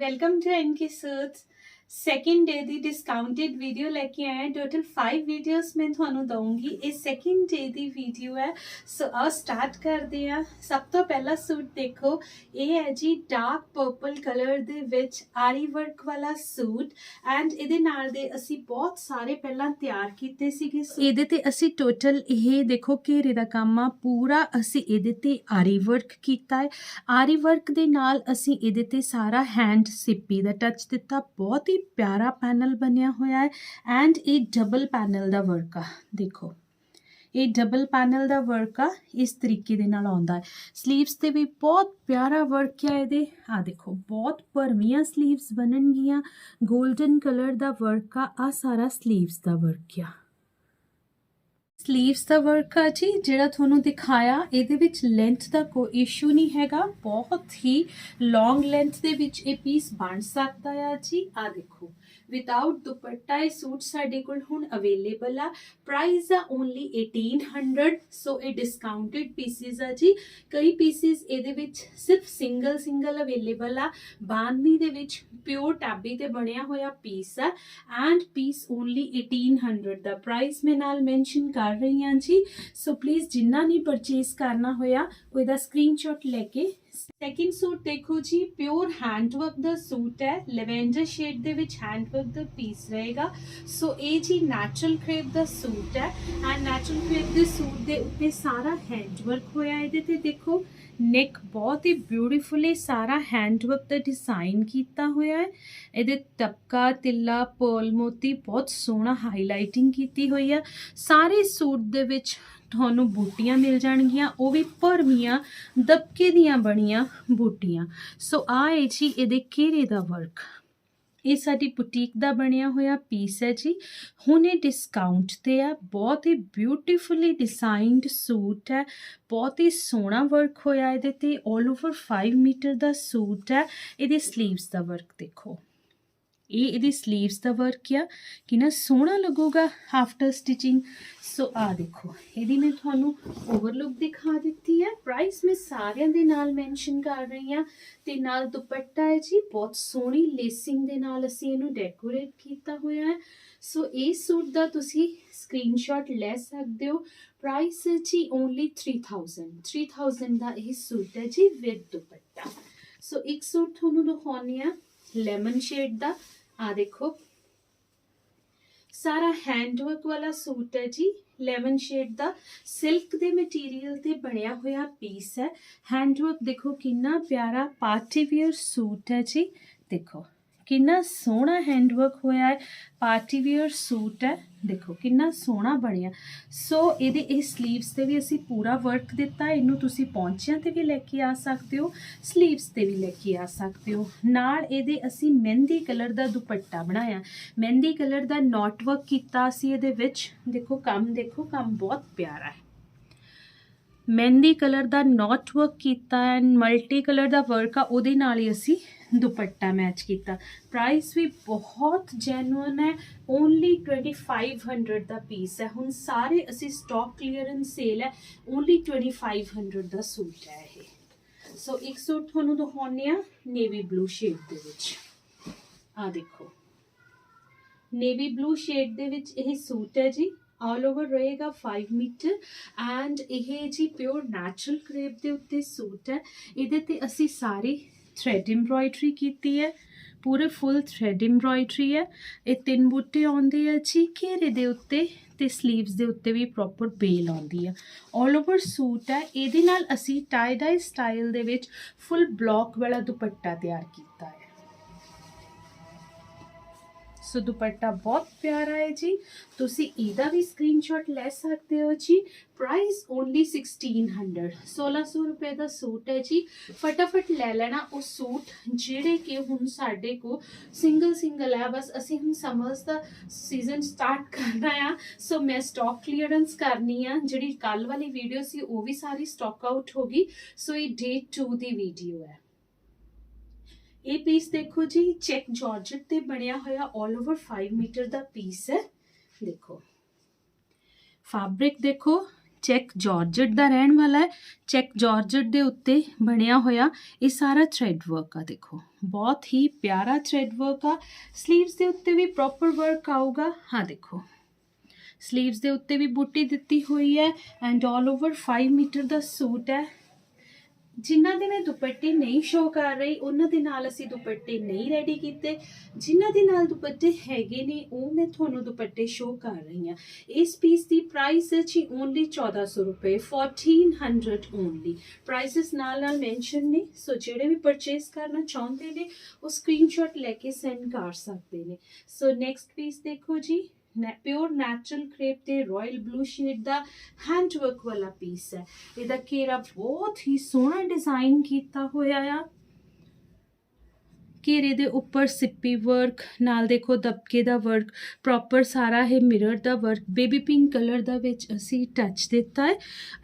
Welcome to NK suits second day the discounted video ਲੈ ਕੇ ਆਏ ਟੋਟਲ 5 ਵੀਡੀਓਜ਼ ਮੈਂ ਤੁਹਾਨੂੰ ਦਊਂਗੀ। ਇਹ ਸੈਕਿੰਡ ਡੇ ਦੀ ਵੀਡੀਓ ਹੈ। ਸੋ ਆਓ ਸਟਾਰਟ ਕਰਦੇ ਹਾਂ। ਸਭ ਤੋਂ ਪਹਿਲਾ ਸੂਟ ਦੇਖੋ। ਇਹ ਹੈ ਜੀ ਡਾਰਕ ਪਰਪਲ ਕਲਰ ਦੇ ਵਿੱਚ ਆਰੀ ਵਰਕ ਵਾਲਾ ਸੂਟ ਐਂਡ ਇਹਦੇ ਨਾਲ ਦੇ ਅਸੀਂ ਬਹੁਤ ਸਾਰੇ ਪਹਿਲਾਂ ਤਿਆਰ ਕੀਤੇ ਸੀਗੇ ਇਹਦੇ ਤੇ ਅਸੀਂ ਟੋਟਲ ਇਹ ਦੇਖੋ ਘੇਰੇ ਦਾ ਕੰਮ ਆ। ਪੂਰਾ ਅਸੀਂ ਇਹਦੇ ਤੇ ਆਰੀ ਵਰਕ ਕੀਤਾ ਹੈ। ਆਰੀ ਵਰਕ ਦੇ ਨਾਲ ਅਸੀਂ ਇਹਦੇ ਤੇ ਸਾਰਾ ਹੈਂਡ ਸਿੱਪੀ ਦਾ ਟੱਚ ਦਿੱਤਾ। ਬਹੁਤ ਹੀ ਪਿਆਰਾ ਪੈਨਲ ਬਣਿਆ ਹੋਇਆ ਹੈ ਐਂਡ ਇਹ ਡਬਲ ਪੈਨਲ ਦਾ ਵਰਕ ਆ, ਦੇਖੋ। ਇਹ ਡਬਲ ਪੈਨਲ ਦਾ ਵਰਕ ਆ, ਇਸ ਤਰੀਕੇ ਦੇ ਨਾਲ ਆਉਂਦਾ ਹੈ। ਸਲੀਵਸ ਤੇ ਵੀ ਬਹੁਤ ਪਿਆਰਾ ਵਰਕ ਹੈ ਇਹਦੇ। ਆ ਦੇਖੋ, ਬਹੁਤ ਭਰਵੀਆਂ ਸਲੀਵਸ ਬਣਨਗੀਆਂ। 골ਡਨ ਕਲਰ ਦਾ ਵਰਕ ਆ ਆ ਸਾਰਾ ਸਲੀਵਸ ਦਾ ਵਰਕ ਆ। ਸਲੀਵਸ ਦਾ ਵਰਕ ਆ ਜੀ, ਜਿਹੜਾ ਤੁਹਾਨੂੰ ਦਿਖਾਇਆ, ਇਹਦੇ ਵਿੱਚ ਲੈਂਥ ਦਾ ਕੋਈ ਇਸ਼ੂ ਨਹੀਂ ਹੈਗਾ। ਬਹੁਤ ਹੀ ਲੌਂਗ ਲੈਂਥ ਦੇ ਵਿੱਚ ਇਹ ਪੀਸ ਬਣ ਸਕਦਾ ਆ ਜੀ। ਆ ਦੇਖੋ। ਵਿਦਆਊਟ ਦੁਪੱਟਾ ਇਹ ਸੂਟ ਸਾਡੇ ਕੋਲ ਹੁਣ ਅਵੇਲੇਬਲ ਆ। ਪ੍ਰਾਈਸ ਆ ਓਨਲੀ 1800 ਸੋ ਇਹ ਡਿਸਕਾਊਂਟਡ ਪੀਸਿਸ ਆ ਜੀ। ਕਈ ਪੀਸਿਸ ਇਹਦੇ ਵਿੱਚ ਸਿਰਫ ਸਿੰਗਲ ਸਿੰਗਲ ਅਵੇਲੇਬਲ ਆ। ਬਾਂਦਨੀ ਦੇ ਵਿੱਚ ਪਿਓਰ ਟੈਬੀ ਤੇ ਬਣਿਆ ਹੋਇਆ ਪੀਸ ਆ। ਐਂਡ ਪੀਸ ਓਨਲੀ 1800 ਦਾ ਪ੍ਰਾਈਸ ਮੈਂ ਨਾਲ ਮੈਂਸ਼ਨ ਕਰ ਰਹੀ ਹਾਂ ਜੀ। ਸੋ ਪਲੀਜ਼ ਜਿੰਨਾ ਨਹੀਂ ਪਰਚੇਸ ਕਰਨਾ ਹੋਇਆ ਉਹ ਇਹਦਾ ਸਕਰੀਨਸ਼ਾਟ ਲੈ ਕੇ ਸੈਕਿੰਡ ਸੂਟ ਦੇਖੋ ਜੀ ਪਿਓਰ ਹੈਂਡਵਰਕ ਦਾ ਸੂਟ ਹੈ ਲੈਵੈਂਡਰ ਸ਼ੇਡ ਦੇ ਵਿੱਚ ਹੈਂਡਵਰਕ ਦਾ ਪੀਸ ਰਹੇਗਾ ਸੋ ਇਹ ਜੀ ਨੈਚੁਰਲ ਕ੍ਰੇਪ ਦਾ ਸੂਟ ਹੈ ਐਂਡ ਨੈਚੁਰਲ ਕ੍ਰੇਪ ਦੇ ਸੂਟ ਦੇ ਉੱਤੇ ਸਾਰਾ ਹੈਂਡਵਰਕ ਹੋਇਆ ਇਹਦੇ ਤੇ ਦੇਖੋ ਨੈਕ, ਬਹੁਤ ਹੀ ਬਿਊਟੀਫੁਲੀ ਸਾਰਾ ਹੈਂਡਵਰਕ ਦਾ ਡਿਜ਼ਾਈਨ ਕੀਤਾ ਹੋਇਆ ਹੈ। ਇਹਦੇ ਟਪਕਾ, ਤਿੱਲਾ, ਪਰਲ ਮੋਤੀ, ਬਹੁਤ ਸੋਹਣਾ ਹਾਈਲਾਈਟਿੰਗ ਕੀਤੀ ਹੋਈ ਹੈ। ਸਾਰੇ ਸੂਟ ਦੇ ਵਿੱਚ ਤੁਹਾਨੂੰ ਬੂਟੀਆਂ ਮਿਲ ਜਾਣਗੀਆਂ, ਉਹ ਵੀ ਭਰਵੀਆਂ ਦਬਕੇ ਦੀਆਂ ਬਣੀਆਂ ਬੂਟੀਆਂ। ਸੋ ਆ ਹੈ ਜੀ, ਇਹਦੇ ਘੇਰੇ ਦਾ ਵਰਕ ਇਹ ਸਾਡੀ ਬੁਟੀਕ ਦਾ ਬਣਿਆ ਹੋਇਆ ਪੀਸ ਹੈ ਜੀ। ਹੁਣ ਇਹ ਡਿਸਕਾਊਂਟ ਤੇ ਆ ਬਹੁਤ ਹੀ ਬਿਊਟੀਫੁਲੀ ਡਿਜ਼ਾਈਨਡ ਸੂਟ ਹੈ, ਬਹੁਤ ਹੀ ਸੋਹਣਾ ਵਰਕ ਹੋਇਆ ਇਹਦੇ ਤੇ 올 ਓਵਰ 5 ਮੀਟਰ ਦਾ ਸੂਟ ਹੈ, ਇਹਦੇ ਸਲੀਵਸ ਦਾ ਵਰਕ ਦੇਖੋ। ਇਹ ਇਹਦੀ ਸਲੀਵਸ ਦਾ ਵਰਕ ਆ ਕਿੰਨਾ ਸੋਹਣਾ ਲੱਗੂਗਾ ਆਫਟਰ ਸਟਿਚਿੰਗ ਸੋ ਆ ਦੇਖੋ, ਇਹਦੀ ਮੈਂ ਤੁਹਾਨੂੰ ਓਵਰਲੁੱਕ ਦਿਖਾ ਦਿੱਤੀ ਹੈ ਪ੍ਰਾਈਸ ਮੈਂ ਸਾਰਿਆਂ ਦੇ ਨਾਲ ਮੈਂਸ਼ਨ ਕਰ ਰਹੀ ਹਾਂ ਤੇ ਨਾਲ ਦੁਪੱਟਾ ਹੈ ਜੀ, ਬਹੁਤ ਸੋਹਣੀ ਲੇਸਿੰਗ ਦੇ ਨਾਲ ਅਸੀਂ ਇਹਨੂੰ ਡੈਕੋਰੇਟ ਕੀਤਾ ਹੋਇਆ ਹੈ। ਸੋ ਇਸ ਸੂਟ ਦਾ ਤੁਸੀਂ ਸਕਰੀਨਸ਼ਾਟ ਲੈ ਸਕਦੇ ਹੋ। ਪ੍ਰਾਈਸ ਹੈ ਜੀ ਓਨਲੀ 3000 3000 ਦਾ ਇਹ ਸੂਟ ਹੈ ਜੀ ਵਿਦ ਦੁਪੱਟਾ। ਸੋ ਇੱਕ ਸੂਟ ਤੁਹਾਨੂੰ ਦਿਖਾਉਣੀ ਆ ਲੈਮਨ ਸ਼ੇਡ ਦਾ। ਆ ਦੇਖੋ। ਸਾਰਾ ਹੈਂਡਵਰਕ ਵਾਲਾ ਸੂਟ ਹੈ ਜੀ ਲੈਮਨ ਸ਼ੇਡ ਦਾ। ਸਿਲਕ ਦੇ ਮਟੀਰੀਅਲ ਤੇ ਬਣਿਆ ਹੋਇਆ ਪੀਸ ਹੈ। ਹੈਂਡਵਰਕ ਦੇਖੋ ਕਿੰਨਾ ਪਿਆਰਾ ਪਾਰਟੀ ਵੇਅਰ ਸੂਟ ਹੈ ਜੀ। ਦੇਖੋ। ਕਿੰਨਾ ਸੋਹਣਾ ਹੈਂਡਵਰਕ ਹੋਇਆ ਹੈ। ਪਾਰਟੀ ਵੇਅਰ ਸੂਟ ਹੈ। ਦੇਖੋ, ਕਿੰਨਾ ਸੋਹਣਾ ਬਣਿਆ। ਸੋ ਇਹਦੇ, ਇਹ ਸਲੀਵਸ ਤੇ ਵੀ ਅਸੀਂ ਪੂਰਾ ਵਰਕ ਦਿੱਤਾ। ਇਹਨੂੰ ਤੁਸੀਂ ਪੌਂਚਿਆਂ ਤੇ ਵੀ ਲੈ ਕੇ ਆ ਸਕਦੇ ਹੋ ਸਲੀਵਸ ਤੇ ਵੀ ਲੈ ਕੇ ਆ ਸਕਦੇ ਹੋ। ਨਾਲ ਇਹਦੇ ਅਸੀਂ ਮਹਿੰਦੀ ਕਲਰ ਦਾ ਦੁਪੱਟਾ ਬਣਾਇਆ। ਮਹਿੰਦੀ ਕਲਰ ਦਾ ਨੋਟ ਵਰਕ ਕੀਤਾ ਸੀ ਇਹਦੇ ਵਿੱਚ। ਦੇਖੋ, ਕੰਮ ਦੇਖੋ, ਕੰਮ ਬਹੁਤ ਪਿਆਰਾ ਹੈ। ਮਹਿੰਦੀ ਕਲਰ ਦਾ ਨੋਟ ਵਰਕ ਕੀਤਾ ਐਂਡ ਮਲਟੀ ਕਲਰ ਦਾ ਵਰਕ ਆ, ਉਹਦੇ ਨਾਲ ਹੀ ਅਸੀਂ ਦੁਪੱਟਾ ਮੈਚ ਕੀਤਾ। ਪ੍ਰਾਈਸ ਵੀ ਬਹੁਤ ਜੈਨੂਇਨ ਹੈ। ਓਨਲੀ 2500 ਦਾ ਪੀਸ ਹੈ। ਹੁਣ ਸਾਰੇ ਅਸੀਂ ਸਟਾਕ ਕਲੀਅਰੈਂਸ ਸੇਲ ਹੈ। ਓਨਲੀ 2500 ਦਾ ਸੂਟ ਹੈ ਇਹ। ਸੋ ਇੱਕ ਸੂਟ ਤੁਹਾਨੂੰ ਦਿਖਾਉਂਦੇ ਆ ਨੇਵੀ ਬਲੂ ਸ਼ੇਡ ਦੇ ਵਿੱਚ। ਆ ਦੇਖੋ। ਨੇਵੀ ਬਲੂ ਸ਼ੇਡ ਦੇ ਵਿੱਚ ਇਹ ਸੂਟ ਹੈ ਜੀ। ਆਲ ਓਵਰ ਰਹੇਗਾ 5 ਮੀਟਰ ਐਂਡ ਇਹ ਜੀ ਪਿਓਰ ਨੈਚੁਰਲ ਕ੍ਰੇਪ ਦੇ ਉੱਤੇ ਸੂਟ ਹੈ। ਇਹਦੇ ਤੇ ਅਸੀਂ ਸਾਰੇ ਥ੍ਰੈਡ ਐਮਬ੍ਰੋਇਡਰੀ ਕੀਤੀ ਹੈ। ਪੂਰੇ ਫੁੱਲ ਥ੍ਰੈਡ ਐਮਬ੍ਰੋਇਡਰੀ ਹੈ। ਇਹ ਤਿੰਨ ਬੂਟੇ ਆਉਂਦੇ ਆ ਜੀ, ਘੇਰੇ ਦੇ ਉੱਤੇ ਤੇ ਸਲੀਵਸ ਦੇ ਉੱਤੇ ਵੀ ਪ੍ਰੋਪਰ ਬੇਲ ਆਉਂਦੀ ਆ। ਆਲ ਓਵਰ ਸੂਟ ਹੈ। ਇਹਦੇ ਨਾਲ ਅਸੀਂ ਟਾਈ ਡਾਈ ਸਟਾਈਲ ਦੇ ਵਿੱਚ ਫੁੱਲ ਬਲੌਕ ਵਾਲਾ ਦੁਪੱਟਾ ਤਿਆਰ ਕੀਤਾ ਹੈ। ਸੋ ਦੁਪੱਟਾ ਬਹੁਤ ਪਿਆਰਾ ਹੈ ਜੀ ਤੁਸੀਂ ਇਹਦਾ ਵੀ ਸਕਰੀਨਸ਼ਾਟ ਲੈ ਸਕਦੇ ਹੋ ਜੀ ਪ੍ਰਾਈਸ ਓਨਲੀ 1600 1600 ਰੁਪਏ ਦਾ ਸੂਟ ਹੈ ਜੀ ਫਟਾਫਟ ਲੈ ਲੈਣਾ ਉਹ ਸੂਟ ਜਿਹੜੇ ਕਿ ਹੁਣ ਸਾਡੇ ਕੋ ਸਿੰਗਲ ਸਿੰਗਲ ਹੈ ਬਸ ਅਸੀਂ ਹੁਣ ਸਮਰਸ ਦਾ ਸੀਜ਼ਨ ਸਟਾਰਟ ਕਰਨਾ ਆ ਸੋ ਮੈਂ ਸਟਾਕ ਕਲੀਅਰੈਂਸ ਕਰਨੀ ਆ ਜਿਹੜੀ ਕੱਲ ਵਾਲੀ ਵੀਡੀਓ ਸੀ ਉਹ ਵੀ ਸਾਰੀ ਸਟਾਕ ਆਊਟ ਹੋ ਗਈ ਸੋ ਇਹ ਡੇ 2 ਦੀ ਵੀਡੀਓ ਹੈ ਇਹ ਪੀਸ ਦੇਖੋ ਜੀ ਚੈੱਕ ਜਾਰਜਟ ਤੇ ਬਣਿਆ ਹੋਇਆ 올 ਓਵਰ 5 ਮੀਟਰ ਦਾ ਪੀਸ ਹੈ। ਦੇਖੋ। ਫੈਬਰਿਕ ਦੇਖੋ ਚੈੱਕ ਜਾਰਜਟ ਦਾ ਰਹਿਣ ਵਾਲਾ ਹੈ। ਚੈੱਕ ਜਾਰਜਟ ਦੇ ਉੱਤੇ ਬਣਿਆ ਹੋਇਆ ਇਹ ਸਾਰਾ ਥਰੈਡ ਵਰਕ ਆ, ਦੇਖੋ। ਬਹੁਤ ਹੀ ਪਿਆਰਾ ਥ੍ਰੈਡ ਵਰਕ ਆ। ਸਲੀਵਸ ਦੇ ਉੱਤੇ ਵੀ ਪ੍ਰੋਪਰ ਵਰਕ ਆਊਗਾ। ਹਾਂ, ਦੇਖੋ। ਸਲੀਵਸ ਦੇ ਉੱਤੇ ਵੀ ਬੂਟੀ ਦਿੱਤੀ ਹੋਈ ਹੈ ਐਂਡ 올 ਓਵਰ 5 ਮੀਟਰ ਦਾ ਸੂਟ ਹੈ। ਜਿਨ੍ਹਾਂ ਦੇ ਮੈਂ ਦੁਪੱਟੇ ਨਹੀਂ ਸ਼ੋ ਕਰ ਰਹੀ, ਉਹਨਾਂ ਦੇ ਨਾਲ ਅਸੀਂ ਦੁਪੱਟੇ ਨਹੀਂ ਰੈਡੀ ਕੀਤੇ। ਜਿਨ੍ਹਾਂ ਦੇ ਨਾਲ ਦੁਪੱਟੇ ਹੈਗੇ ਨੇ, ਉਹ ਮੈਂ ਤੁਹਾਨੂੰ ਦੁਪੱਟੇ ਸ਼ੋ ਕਰ ਰਹੀ ਹਾਂ। ਇਸ ਪੀਸ ਦੀ ਪ੍ਰਾਈਸ ਹੈ ਜੀ ਓਨਲੀ 1400 ਰੁਪਏ 1400 ਓਨਲੀ ਪ੍ਰਾਈਸਸ ਨਾਲ ਨਾਲ ਮੈਂਸ਼ਨ ਨੇ, ਸੋ ਜਿਹੜੇ ਵੀ ਪਰਚੇਸ ਕਰਨਾ ਚਾਹੁੰਦੇ ਨੇ, ਉਹ ਸਕਰੀਨਸ਼ਾਟ ਲੈ ਕੇ ਸੈਂਡ ਕਰ ਸਕਦੇ ਨੇ। ਸੋ ਨੈਕਸਟ ਪੀਸ ਦੇਖੋ ਜੀ। ਪਿਓਰ ਨੈਚੁਰਲ ਕ੍ਰੇਪ ਤੇ ਰਾਇਲ ਬਲੂ ਸ਼ੇਡ ਦਾ ਹੈਂਡ ਵਰਕ ਵਾਲਾ ਪੀਸ ਹੈ। ਇਹਦਾ ਘੇਰਾ ਬਹੁਤ ਹੀ ਸੋਹਣਾ ਡਿਜ਼ਾਈਨ ਕੀਤਾ ਹੋਇਆ ਆ। ਘੇਰੇ ਦੇ ਉੱਪਰ ਸਿੱਪੀ ਵਰਕ ਨਾਲ ਦੇਖੋ ਦਬਕੇ ਦਾ ਵਰਕ ਪ੍ਰੋਪਰ ਸਾਰਾ ਇਹ ਮਿਰਰ ਦਾ ਵਰਕ ਬੇਬੀ ਪਿੰਕ ਕਲਰ ਦਾ ਵਿੱਚ ਅਸੀਂ ਟੱਚ ਦਿੱਤਾ ਹੈ।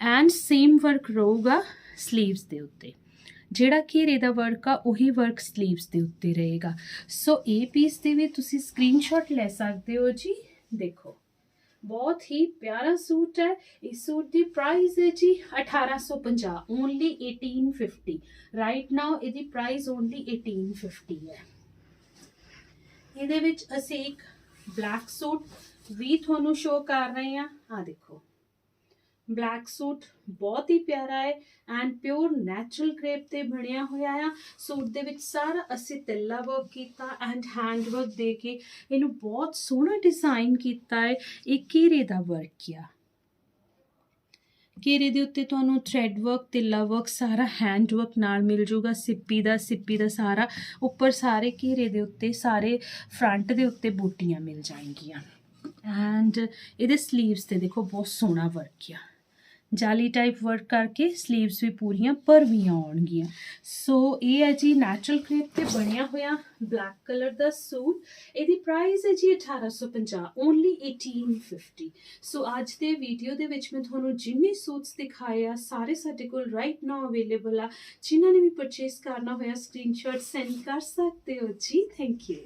ਐਂਡ ਸੇਮ ਵਰਕ ਰਹੂਗਾ 슬ੀਵਸ ਦੇ ਉੱਤੇ। ਜਿਹੜਾ ਘੇਰੇ ਦਾ ਵਰਕ ਆ, ਉਹੀ ਵਰਕ 슬ੀਵਸ ਦੇ ਉੱਤੇ ਰਹੇਗਾ। ਸੋ ਇਹ ਪੀਸ ਦੇ ਵੀ ਤੁਸੀਂ ਸਕਰੀਨਸ਼ਾਟ ਲੈ ਸਕਦੇ ਹੋ ਜੀ। ਦੇਖੋ। ਬਹੁਤ ਹੀ ਪਿਆਰਾ ਸੂਟ ਹੈ। ਇਸ ਸੂਟ ਦੀ ਪ੍ਰਾਈਸ ਹੈ ਜੀ 1850 ਓਨਲੀ 1850 ਰਾਈਟ ਨਾਓ ਇਹਦੀ ਪ੍ਰਾਈਸ ਓਨਲੀ 1850 ਹੈ। ਇਹਦੇ ਵਿੱਚ ਅਸੀਂ ਇੱਕ ਬਲੈਕ ਸੂਟ ਵੀ ਤੁਹਾਨੂੰ ਸ਼ੋ ਕਰ ਰਹੇ ਹਾਂ। ਆ ਦੇਖੋ। ਬਲੈਕ ਸੂਟ ਬਹੁਤ ਹੀ ਪਿਆਰਾ ਹੈ ਐਂਡ ਪਿਓਰ ਨੈਚੁਰਲ ਕ੍ਰੇਪ ਤੇ ਬਣਿਆ ਹੋਇਆ ਆ। ਸੂਟ ਦੇ ਵਿੱਚ ਸਾਰਾ ਅਸੀਂ ਤਿੱਲਾ ਵਰਕ ਕੀਤਾ ਐਂਡ ਹੈਂਡ ਵਰਕ ਦੇ ਕੇ ਇਹਨੂੰ ਬਹੁਤ ਸੋਹਣਾ ਡਿਜ਼ਾਈਨ ਕੀਤਾ ਹੈ। ਇਹ ਘੇਰੇ ਦਾ ਵਰਕ ਆ। ਘੇਰੇ ਦੇ ਉੱਤੇ ਤੁਹਾਨੂੰ ਥ੍ਰੈਡ ਵਰਕ ਤਿੱਲਾ ਵਰਕ ਸਾਰਾ ਹੈਂਡ ਵਰਕ ਨਾਲ ਮਿਲ ਜੂਗਾ। ਸਿੱਪੀ ਦਾ ਸਿੱਪੀ ਦਾ ਸਾਰਾ ਉੱਪਰ ਸਾਰੇ ਘੇਰੇ ਦੇ ਉੱਤੇ, ਸਾਰੇ ਫਰੰਟ ਦੇ ਉੱਤੇ ਬੂਟੀਆਂ ਮਿਲ ਜਾਣਗੀਆਂ। ਐਂਡ ਇਹਦੇ 슬ੀਵਸ ਤੇ ਦੇਖੋ ਬਹੁਤ ਸੋਹਣਾ ਵਰਕ ਆ। ਜਾਲੀ ਟਾਈਪ ਵਰਕ ਕਰਕੇ 슬ੀਵਸ ਵੀ ਪੂਰੀਆਂ ਭਰਵੀਆਂ ਆਉਣਗੀਆਂ। ਸੋ ਇਹ ਹੈ ਜੀ ਨੈਚੁਰਲ ਕ੍ਰੇਪ ਤੇ ਬਣਿਆ ਹੋਇਆ ਬਲੈਕ ਕਲਰ ਦਾ ਸੂਟ। ਇਹਦੀ ਪ੍ਰਾਈਸ ਹੈ ਜੀ 1850 ਓਨਲੀ 1850 ਸੋ ਅੱਜ ਦੇ ਵੀਡੀਓ ਦੇ ਵਿੱਚ ਮੈਂ ਤੁਹਾਨੂੰ ਜਿੰਨੇ ਸੂਟਸ ਦਿਖਾਏ ਆ, ਸਾਰੇ ਸਾਡੇ ਕੋਲ ਰਾਈਟ ਨਾਓ ਅਵੇਲੇਬਲ ਆ। ਜਿਨ੍ਹਾਂ ਨੇ ਵੀ ਪਰਚੇਸ ਕਰਨਾ ਹੋਇਆ ਸਕਰੀਨਸ਼ਾਟ ਸੈਂਡ ਕਰ ਸਕਦੇ ਹੋ ਜੀ। Thank you